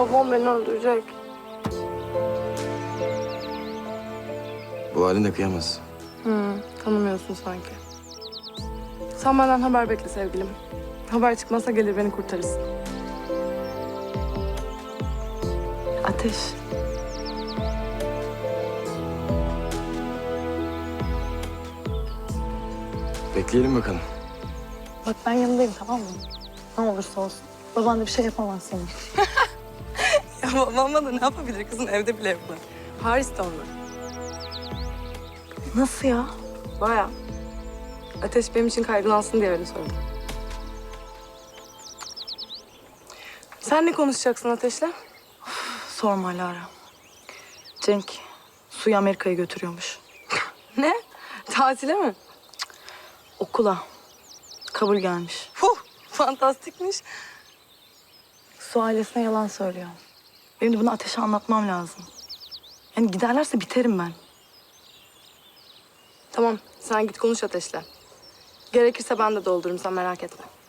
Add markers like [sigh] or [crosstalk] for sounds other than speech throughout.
Babam beni öldürecek. Bu halinde kıyamaz. Hmm, tanımıyorsun sanki. Sen benden haber bekle sevgilim. Haber çıkmazsa gelir beni kurtarırsın. Ateş. Bekleyelim bakalım. Bak ben yanındayım tamam mı? Ne olursa olsun. Baban da bir şey yapamaz sana. [laughs] Ya babam da ne yapabilir kızım evde bile yapılır. Paris'te onlar. Nasıl ya? Baya. Ateş benim için kaygılansın diye öyle söyledim. Sen ne konuşacaksın Ateş'le? Sorma Lara. Cenk suyu Amerika'ya götürüyormuş. [laughs] Ne? Tatile mi? Okula. Kabul gelmiş. Huh, fantastikmiş. Su ailesine yalan söylüyor. Benim de bunu ateşe anlatmam lazım. Yani giderlerse biterim ben. Tamam, sen git konuş Ateş'le. Gerekirse ben de doldururum, sen merak etme.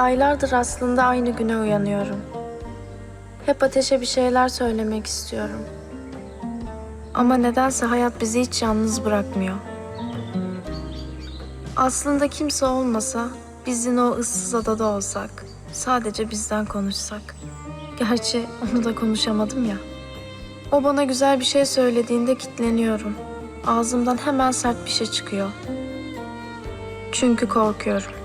Aylardır aslında aynı güne uyanıyorum. Hep ateşe bir şeyler söylemek istiyorum. Ama nedense hayat bizi hiç yalnız bırakmıyor. Aslında kimse olmasa, biz yine o ıssız adada olsak, sadece bizden konuşsak. Gerçi onu da konuşamadım ya. O bana güzel bir şey söylediğinde kitleniyorum. Ağzımdan hemen sert bir şey çıkıyor. Çünkü korkuyorum.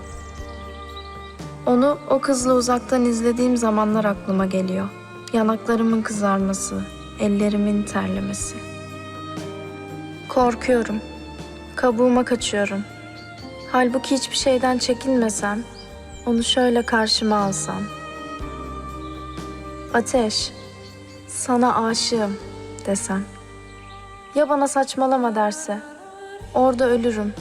Onu o kızla uzaktan izlediğim zamanlar aklıma geliyor. Yanaklarımın kızarması, ellerimin terlemesi. Korkuyorum. Kabuğuma kaçıyorum. Halbuki hiçbir şeyden çekinmesem, onu şöyle karşıma alsam. Ateş, sana aşığım desem. Ya bana saçmalama derse? Orada ölürüm.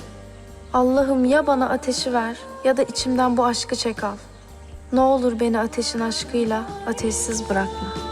Allah'ım ya bana ateşi ver ya da içimden bu aşkı çek al. Ne olur beni ateşin aşkıyla ateşsiz bırakma.